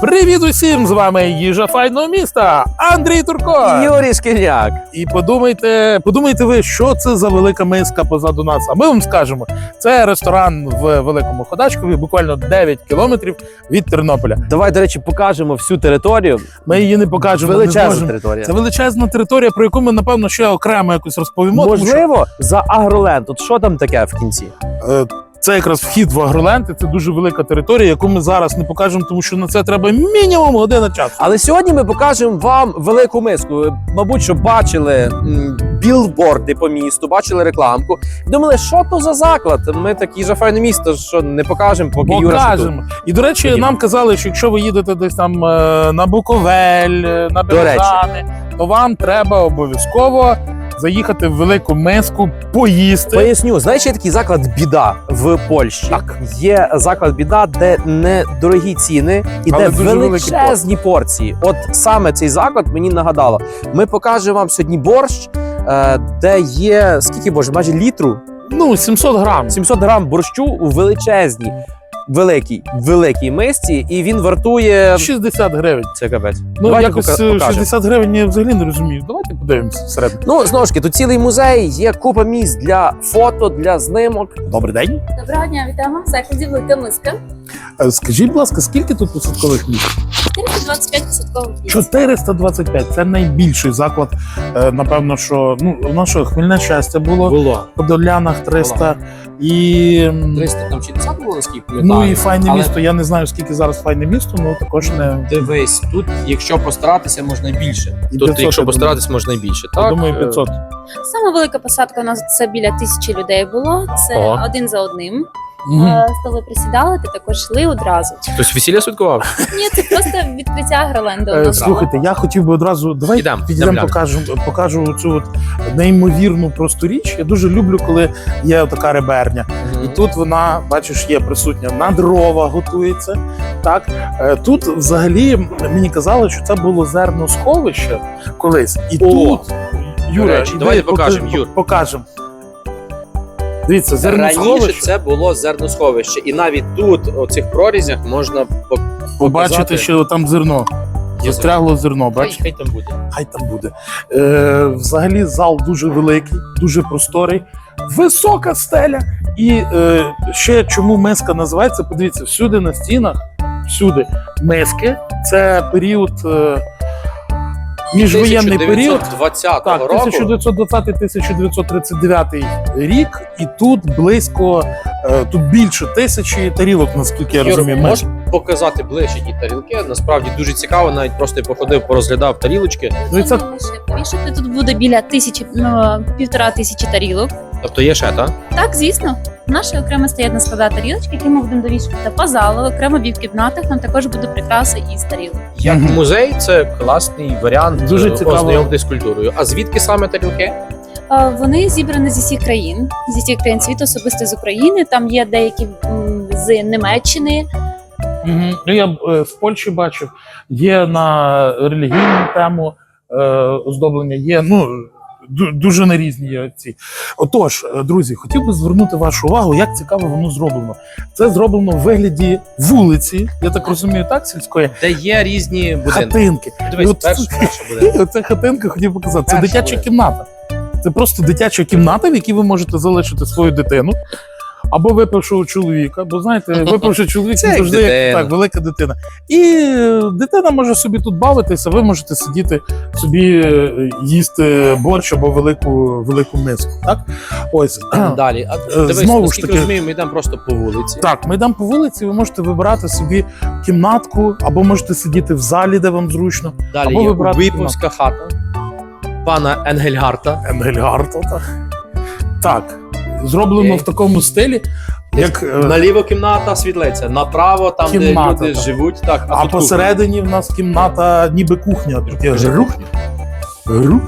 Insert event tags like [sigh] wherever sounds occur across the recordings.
Привіт усім! З вами їжа файного міста Андрій Турко. Юрій Шкільняк. І подумайте, подумайте ви, що це за велика миска позаду нас. А ми вам скажемо, це ресторан в Великому Ходачкові, буквально 9 кілометрів від Тернополя. Давай, до речі, покажемо всю територію. Ми її не покажемо. Величезна зможемо. територія. Це величезна територія, про яку ми напевно ще окремо якось розповімо. тому що, за Агроленд. От що там таке в кінці? е, це якраз вхід в Агроленд, і це дуже велика територія, яку ми зараз не покажемо, тому що на це треба мінімум година часу. Але сьогодні ми покажемо вам велику миску. Мабуть, що бачили білборди по місту, бачили рекламку. Думали, що то за заклад? Ми такі же файне місто, що не покажемо, поки Юра. Покажемо. І до речі, Ходімо. нам казали, що якщо ви їдете десь там е, на Буковель, е, на. Бережани, то вам треба обов'язково заїхати в велику миску, поїсти. Поясню, знаєш, є такий заклад біда в Польщі. Так. Є заклад біда, де недорогі ціни і Але де дуже величезні порції. От саме цей заклад мені нагадало. Ми покажемо вам сьогодні борщ, е, де є скільки боже, майже літру, Ну, 700 грам. 700 грам борщу у величезній, великій, великій мисці, і він вартує 60 гривень. це капець. Ну, Давайте якось е, покажемо. 60 гривень я взагалі не розумію. Давайте подивимося всередину. Ну знову ж таки, тут цілий музей, є купа місць для фото, для знимок. Добрий день. Доброго дня, вітаємо в закладі Велика Миска. Е, Скажіть, будь ласка, скільки тут посадкових місць? 425 425. Це найбільший заклад. Е, Напевно, що ну у нас що, хмільне щастя було Було. по долянах 300 і. м, 360 було наскільки Ну і файне Але місто. Я не знаю, скільки зараз файне місто, ну також не Дивись, тут, якщо постаратися, можна більше. І Тут, 500, якщо постаратися, можна більше. я думаю, Е, 500. Саме велика посадка у нас це біля тисячі людей було. Це Ого. один за одним. Е, Столи присідали, ти також йшли одразу. Хтось весілля святкував? Ні, це просто відкриття Агроленду. у Е, нас. Слухайте, я хотів би одразу давай Ідем, підійдемо, ідем, покажу, покажу цю от неймовірну просту річ. Я дуже люблю, коли є така реберня. І тут вона, бачиш, є присутня на дрова, готується. Так Е, тут взагалі мені казали, що це було зерносховище колись, і О, тут Юра, речі, давайте поки- покажемо, Юр. Покажемо. Дивіться, Раніше це було зерносховище, і навіть тут, у цих прорізях, можна по- Побачити, що там зерно. Є Застрягло зерно, Хай, бачиш? хай там буде. Хай там буде. Е, взагалі зал дуже великий, дуже просторий, висока стеля. І е, ще чому миска називається? Подивіться, всюди на стінах, всюди миски. Це період. Е, Міжвоєнний період. 2020 Так, року. 1920-1939 рік, і тут близько, е, тут більше тисячі тарілок, наскільки я Юр, розумію. можеш показати ближче ті тарілки? Насправді дуже цікаво, навіть просто я походив, порозглядав тарілочки. Ну, і це повішати. Тут буде біля тисячі, ну, півтора тисячі тарілок. Тобто є ще, так? Так, звісно. Наша окремо стоять на складах тарілочки, які ми будемо довішувати по залу. Окремо в кімнатах нам також буде прикраси із тарілок. Як Мгм. музей, це класний варіант Дуже е, цікаво. ознайомитись з культурою. А звідки саме тарілки? Е, Вони зібрані зі всіх країн, зі всіх країн світу, особисто з України. Там є деякі м, з Німеччини. Мгм. Ну, я б, е, в Польщі бачив, є на релігійну тему е, оздоблення, є ну, дуже на різні ці. Отож, е, друзі, хотів би звернути вашу увагу, як цікаво воно зроблено. Це зроблено в вигляді вулиці, я так розумію, так, сільської Де є різні будинки. хатинки. Дивись, от [laughs] І хатинка хотів показати. Це дитяча буде. кімната. Це просто дитяча кімната, в якій ви можете залишити свою дитину. Або випившого чоловіка, бо знаєте, [laughs] випивши чоловік Це як завжди дитина. так, велика дитина. І е, дитина може собі тут бавитися, ви можете сидіти собі е, їсти борщ або велику велику миску. Так, ось Далі. А Е, дивись, знову ж таки- розумію, ми йдемо просто по вулиці. так, ми йдемо по вулиці, ви можете вибирати собі кімнатку, або можете сидіти в залі, де вам зручно. Далі Або є Виповська хата пана Енгельгарта. Енгельгарта. Так. так. Зроблено в такому стилі, як. е, Наліво кімната, світлиця, направо, там, Кімната, де люди так. живуть. Так, А тут посередині в нас кімната, ніби кухня. Тут є Кажи, грух. Грух.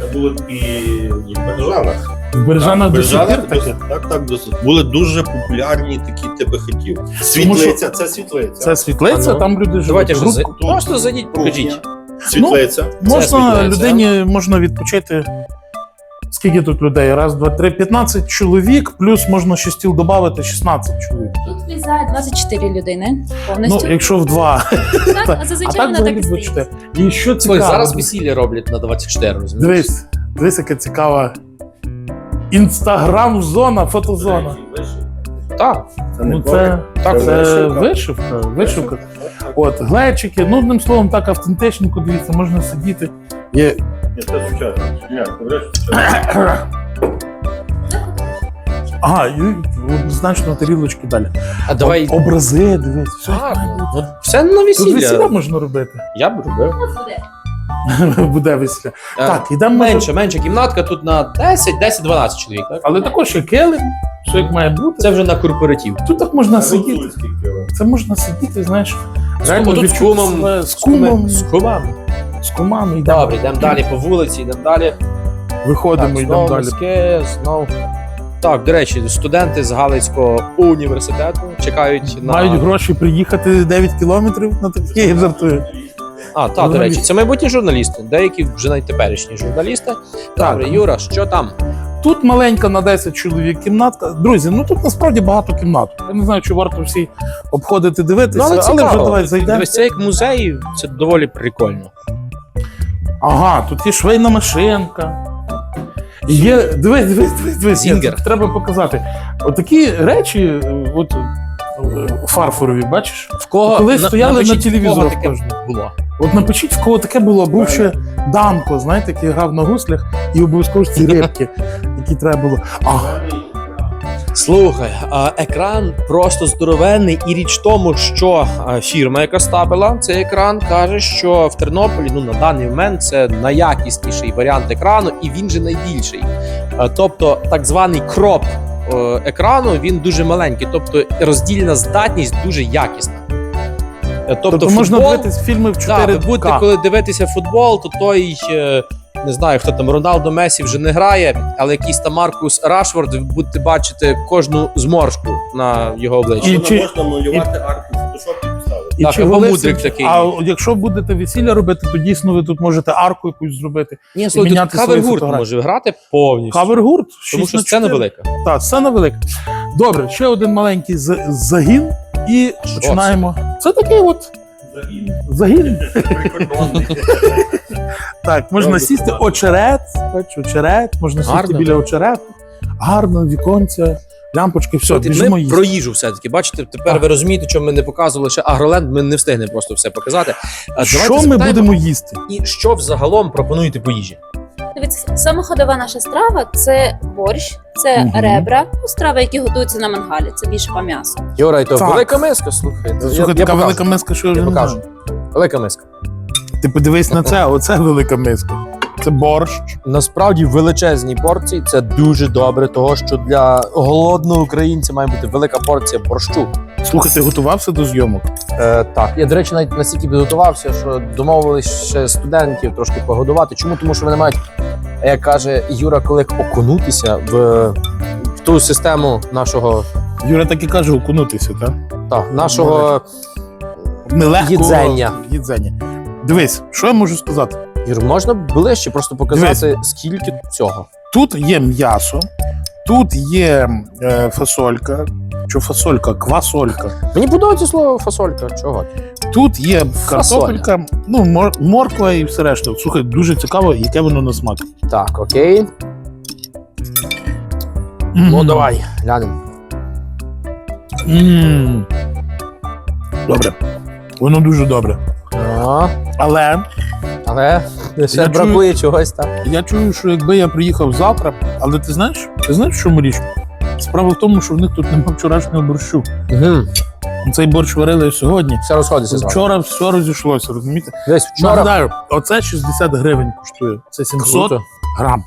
Це було і, в Бережанах. В Бережанах до сих пір таке. так, так, досить. були дуже популярні такі типи хатів. Світлиця, це світлиця. Це світлиця, ну. там люди живуть. Давайте просто зайдіть, покажіть. Світлиця. Можна світлиця. людині можна відпочити. Скільки тут людей? Раз, два, три, 15 чоловік, плюс можна ще стіл додати 16 чоловік. Тут влізає 24 людини Ну, якщо в два. так, [laughs] а зазвичай вона так і стоїть. І що цікаво, зараз весілля роблять на 24, розумієш? дивись, дивись, яка цікава інстаграм-зона, фотозона. Так. Ну, це, Так, це вишивка. вишивка, вишивка. От, глечики, ну, одним словом, так автентичненько, дивіться, можна сидіти. Є Ні, це сучасно. Ні, ти береш сучасно. Ага, і однозначно тарілочки далі. А давай. Об- образи, дивись, все. Так, ну, все на Тут весілля весілля. можна робити. Я б робив. [laughs] Буде весілля. Е, Так, ідемо. може- Менше, менше кімнатка тут на 10, 10-12 чоловік, так? Але також є килим, все як має бути. Це вже на корпоратив. Тут так можна сидіти. Це можна сидіти, знаєш. З Реально тут з відчути кумом, себе з кумом, З кумами. З кумами йдемо. Добре, йдемо далі по вулиці, йдемо далі. Виходимо, Так, йдемо далі. міське, знову. Так, до речі, студенти з Галицького університету чекають на. Мають гроші приїхати 9 кілометрів на такі жартую. А, так, до речі, це майбутні журналісти, деякі вже навіть теперішні журналісти. Добре, Так. Юра, що там? Тут маленька на 10 чоловік кімнатка. Друзі, ну тут насправді багато кімнат. Я не знаю, чи варто всі обходити, дивитися, Ну, але, але, вже давай зайдемо. Дивись, це як музей, це доволі прикольно. Ага, тут є швейна машинка. Є, дивись, дивись, дивись, дивись. Зінгер. Це Треба показати. Отакі речі, е, от е, фарфорові, бачиш? В кого Колись стояли на телевізорах було. От напишіть, в кого таке було, був ще Данко, знаєте, який грав на гуслях, і обов'язково ж ці рибки, які треба було. А, Слухай, екран просто здоровенний, і річ тому, що фірма, яка ставила цей екран, каже, що в Тернополі ну на даний момент це найякісніший варіант екрану, і він же найбільший. Тобто, так званий кроп е, екрану він дуже маленький, тобто роздільна здатність дуже якісна. Е, Тобто, тобто можна футбол, дивитись фільми в Так, 4 ви будете, коли дивитися футбол, то той. Не знаю, хто там Роналдо Месі вже не грає, але якийсь там Маркус Рашфорд, ви будете бачити кожну зморшку на його обличчі. І чи- можна малювати арку в фотошопі поставити. І Так, чи або мудрик такий. А якщо будете весілля робити, то дійсно ви тут можете арку якусь зробити. Ні, слухай, тут міняти свої кавер-гурт фотографії. може грати повністю. Кавер-гурт, тому що на сцена 4. велика. Так, сцена велика. Добре, ще один маленький з- загін, і починаємо. Це такий от Загін. загін. Прикордонний. [laughs] Так, можна сісти очерет, бач, очерет, можна сісти Гарно. біля очерету. Гарно, віконця, лямпочки, все, Слухайте, біжимо ми їсти. про їжу все-таки. Бачите, тепер Так. ви розумієте, чому ми не показували ще Агроленд, ми не встигнемо просто все показати. А давайте Що ми запитаємо, будемо їсти? І що взагалом пропонуєте по їжі? Дивіться, самоходова наша страва це борщ, це Мгм. ребра, ну, страви, які готуються на мангалі. Це більше по м'ясу. І то Так. велика миска, слухай. Слухай, така велика миска, що я вже Я не покажу. знаю. Велика миска. Ти подивись на це, оце велика миска. Це борщ. Насправді величезні порції це дуже добре, того що для голодного українця має бути велика порція борщу. Слухай, ти готувався до зйомок? Е, так, я до речі, навіть настільки підготувався, що домовились ще студентів трошки погодувати. Чому? Тому що вони мають, як каже Юра Колик, окунутися в, в ту систему нашого, Юра так і каже, окунутися, так? та, нашого Нелегко. Їдзення. Їдзення. Дивись, що я можу сказати? Юр, можна ближче просто показати, скільки цього. Тут є м'ясо, тут є е, фасолька. Що фасолька? Квасолька. Мені подобається слово фасолька. Чого? Тут є картопелька, ну, мор- морква і все решта. Слухай, дуже цікаво, яке воно на смак. Так, окей. Ну давай, глянемо. М. Добре. Воно дуже добре. А, Але але ще Я бракує чогось так. я чую, що якби я приїхав завтра, але ти знаєш, ти знаєш, в чому річ? Справа в тому, що в них тут немає вчорашнього борщу. Угу. Цей борщ варили сьогодні. Все розходиться. Вчора все розійшлося, розумієте? Десь вчора. Нагадаю, оце 60 гривень коштує. Це 700 Круто. грам.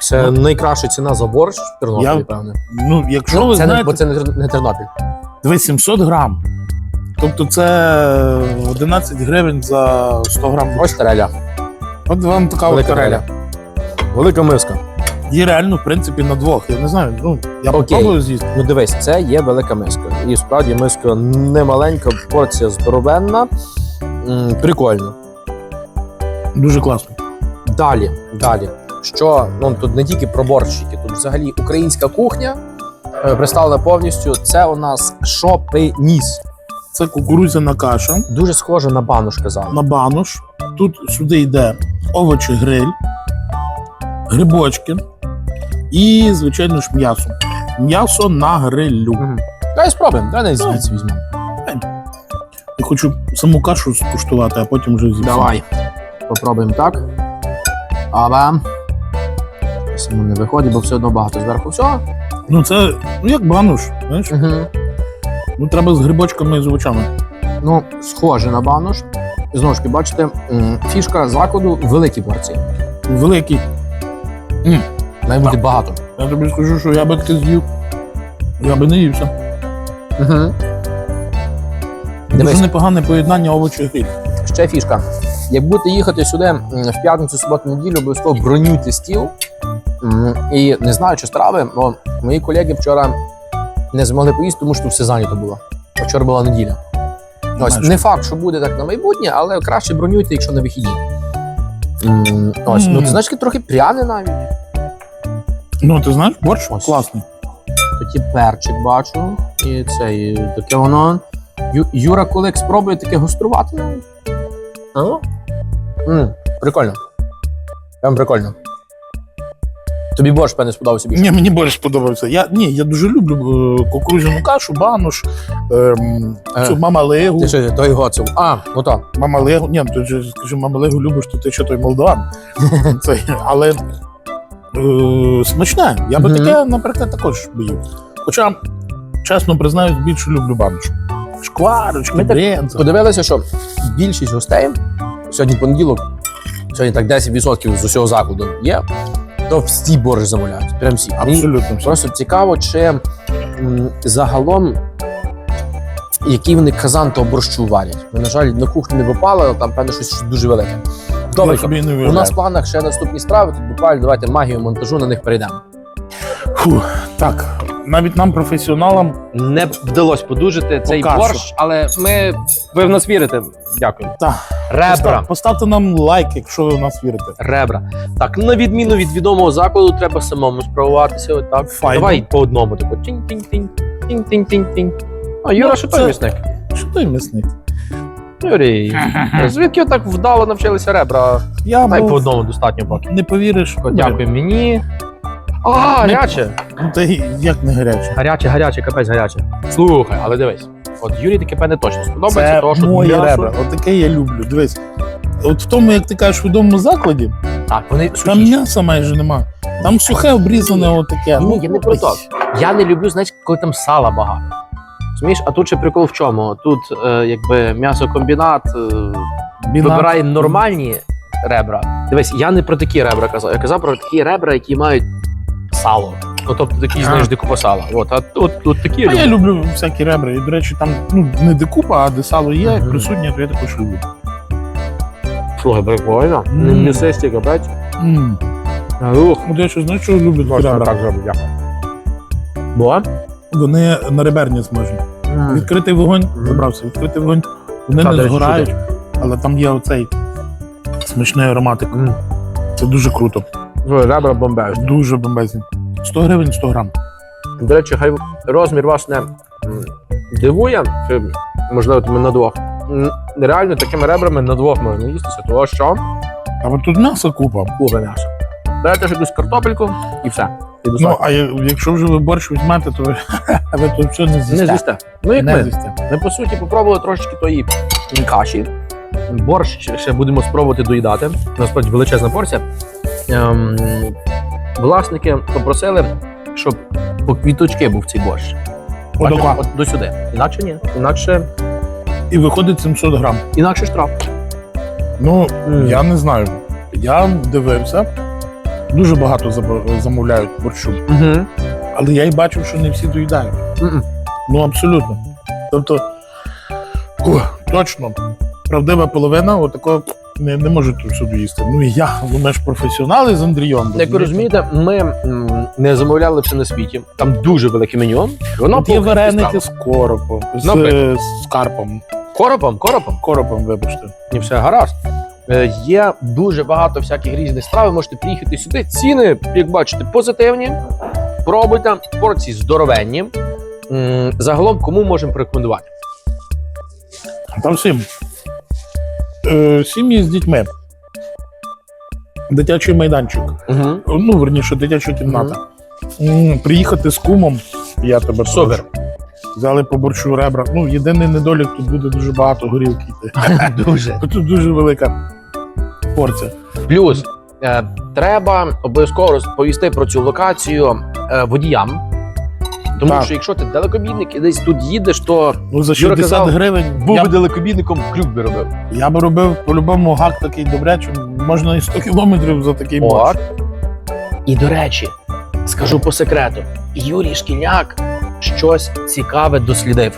Це найкраща ціна за борщ в Тернополі, Я- певне. Ну, якщо ви це не, знаєте, бо це не, не Тернопіль. 700 грам. Тобто це 11 гривень за 100 грам. Ось тареля. От вам така от Велика тареля. Велика миска. І реально, в принципі, на двох. Я не знаю, ну, я Окей. попробую з'їсти. Ну дивись, це є велика миска. І справді миска немаленька, порція здоровенна. М, Прикольно. Дуже класно. Далі, далі. що ну тут не тільки про борщики, тут взагалі українська кухня е, представлена повністю. Це у нас шопиніс. Це кукурудзяна каша Дуже схоже на бануш казав. на бануш. Тут сюди йде овочі гриль, грибочки і, звичайно ж, м'ясо. М'ясо на грилю. Мгм. Давай спробуємо, давай не звідси візьмемо. Я хочу саму кашу скуштувати, а потім вже зіпсую. Давай. Попробуємо так. Аба. Само не виходить, бо все одно багато зверху всього. Ну це ну як бануш, знаєш? Угу. Ну треба з грибочками і з овочами. Ну, схоже на банош. Знову ж таки, бачите, фішка закладу великі порції. Великий. Має бути багато. Я тобі скажу, що я би ти з'їв. Я би не ївся. Угу. Дуже непогане поєднання овочі і гриль. ще фішка. Як будете їхати сюди м, в п'ятницю, суботу, неділю, обов'язково бронюйте стіл. М, І не знаю, чи страви, бо мої колеги вчора не змогли поїсти, тому що все зайнято було. А Вчора була неділя. Ось Знаєш. не факт, що буде так на майбутнє, але краще бронюйте, якщо на вихідні. М, Ось, ну Мгм. ти знаєш, таке трохи пряне навіть. Ну, ти знаєш, борщ Ось. класний. Тоді перчик бачу. І це і таке воно. Ю, Юра, коли як спробує таке гострувати. А? М, прикольно. Прям прикольно. Тобі борщ, певне, сподобався більше. Ні, мені борщ сподобався. Я, ні, я дуже люблю е, кукурудзяну кашу, бануш, ем, Е. цю мамалегу. Ти що, той гоцев. А, ну так. Мамалегу. Ні, ну, ти ж скажи, мамалегу любиш, то ти ще той молдаван. [laughs] Це, але е, смачне. Я би Мгм. таке, наприклад, також їв. Хоча, чесно признаюсь, більше люблю бануш. Шкварочки, Ми так. Подивилися, що більшість гостей сьогодні понеділок, сьогодні так 10% з усього закладу є, то всі борщ замовляють. Прям всі. Мені Абсолютно. все. Просто цікаво, чи м, загалом який вони казан того борщу варять. Ми, на жаль, на кухню не попали, але там певно щось дуже велике. Добре, собі не у нас в планах ще наступні страви. Тут буквально давайте магію монтажу на них перейдемо. Фу, так, навіть нам, професіоналам, Не вдалося подужити цей Поки борщ, але ми ви в нас вірите. Дякую. Так. Ребра. постав- поставте нам лайк, якщо ви в нас вірите. Ребра. Так, на відміну від відомого закладу, треба самому справуватися. Отак. Файно. Давай по одному. Тінь-тінь-тінь, тінь-тінь-тінь-тінь. А Юра, Ну, що це- той місник? Що той мисник? Юрій, звідки так вдало навчилися ребра? Я Дай був- по одному достатньо поки. не повіриш. Дякую мені. А, гаряче. Ну, Та й як не гаряче. Гаряче, гаряче, капець гаряче. Слухай, але дивись. От Юрій таке певне точно сподобається, Це тому що моє м'ясо... ребра. От таке я люблю. Дивись. От в тому, як ти кажеш, в відомому закладі, Так, вони там сухі. м'яса майже нема. Там сухе обрізане, отаке. Ні, я не про то. Я не люблю, знаєш, коли там сала багато. Розумієш, а тут ще прикол в чому? Тут е, якби м'ясокомбінат е, Бінат. вибирає нормальні ребра. Дивись, я не про такі ребра казав. Я казав про такі ребра, які мають сало. Ну, тобто такі, знаєш, дикупа сала. От, а тут, тут такі А я люблю. люблю всякі ребра. І, до речі, там ну, не декупа, а де сало є, Мгм. присутнє, то я також люблю. Слухай, прикольно. Мм. Не місисті, капець. М. Ух. От я ще знаю, що люблю такі ребра. зроблю, дякую. Бо? Вони на реберні смажені. Відкритий вогонь, Мгм. забрався, відкритий вогонь. Вони Та, не речі, згорають, але там є оцей смачний ароматик. М. Це дуже круто. Ребра бомбезні. Дуже бомбезні. 100 гривень 100 грам. До речі, хай розмір вас не дивує, чи можливо ми на двох. Реально такими ребрами на двох можна їстися, того що А от тут м'ясо купа. купа м'яса. Берете якусь картопельку і все. Ну, а якщо вже ви борщ візьмете, то [laughs] ви, ви то все не не з'їсте. з'їсте. Ну як Не ми. з'їсте. Ми по суті попробували трошечки тої каші. Борщ ще- будемо спробувати доїдати. Насправді величезна порція. Ем, власники попросили, щоб по квіточки був цей борщ. Бачиш, Отака. От до сюди. Інакше ні. Інакше, І виходить 700 грам. інакше штраф. Ну, я не знаю. Я дивився. Дуже багато замовляють борщу. Угу. Але я й бачив, що не всі доїдають. Мгм. Ну, абсолютно. Тобто, о, точно, правдива половина отако не, не може тут все доїсти. Ну і я, ну ми ж професіонали з Андрієм. Як ви розумієте, ми м, не замовляли все на світі. Там дуже велике меню. Воно є вареники з коропом, з, з карпом, коропом, коропом. коропом, вибачте. І все гаразд. Е, Є дуже багато всяких різних страв. Ви можете приїхати сюди. Ціни, як бачите, позитивні. Пробуйте, порції здоровенні. Загалом, кому можемо порекомендувати? Там всім. Е, сім'ї з дітьми. Дитячий майданчик. Угу. Ну, верніше, дитяча кімната. М, Приїхати з кумом, я тебе Супер. Взяли по борщу ребра. Ну, єдиний недолік, тут буде дуже багато горілки йти. [laughs] Дуже. Тут дуже велика порція. Плюс е, треба обов'язково розповісти про цю локацію е, водіям. Тому Так. що якщо ти далекобійник і десь тут їдеш, то Ну, за Юра 60 казав, гривень був я, би далекобійником, клюк би робив. я би робив по-любому гак такий добрячий. Можна і 100 кілометрів за такий борщ. І до речі, скажу по секрету: Юрій Шкільняк щось цікаве дослідив.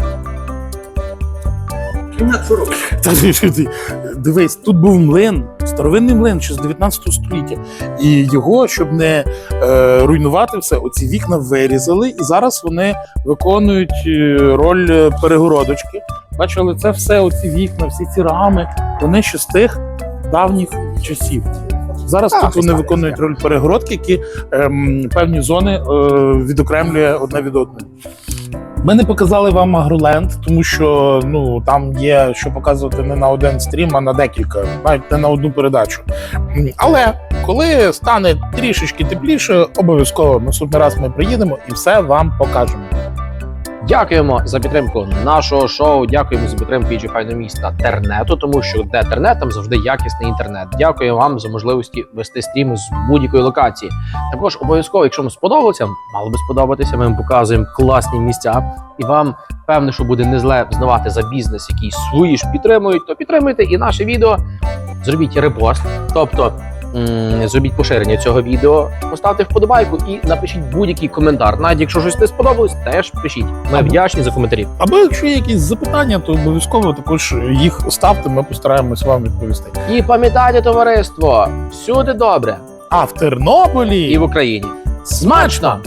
Ти? Дивись, тут був млин, старовинний млин ще з 19 століття. І його, щоб не е, руйнувати все, оці вікна вирізали, і зараз вони виконують е, роль е, перегородочки. Бачили, це все, оці вікна, всі ці рами, вони ще з тих давніх часів. Зараз Так, тут вони історія виконують роль перегородки, які ем, певні зони е, відокремлює одне від одної. Ми не показали вам Агроленд, тому що ну там є що показувати не на один стрім, а на декілька, навіть не на одну передачу. Але коли стане трішечки тепліше, обов'язково наступний раз ми приїдемо і все вам покажемо. Дякуємо за підтримку нашого шоу. Дякуємо за підтримку «Іджі файного міста Тернету, тому що де тернет, там завжди якісний інтернет. Дякую вам за можливості вести стріми з будь-якої локації. Також обов'язково, якщо вам сподобалося, мало би сподобатися. Ми вам показуємо класні місця, і вам певне, що буде не зле взнавати за бізнес, який свої ж підтримують, то підтримуйте і наше відео. Зробіть репост, тобто. Зробіть поширення цього відео, поставте вподобайку і напишіть будь-який коментар. Навіть якщо щось не сподобалось, теж пишіть. Ми вдячні за коментарі. Або якщо є якісь запитання, то обов'язково також їх ставте. Ми постараємось вам відповісти. І пам'ятайте, товариство, всюди добре А в Тернополі і в Україні. Смачно!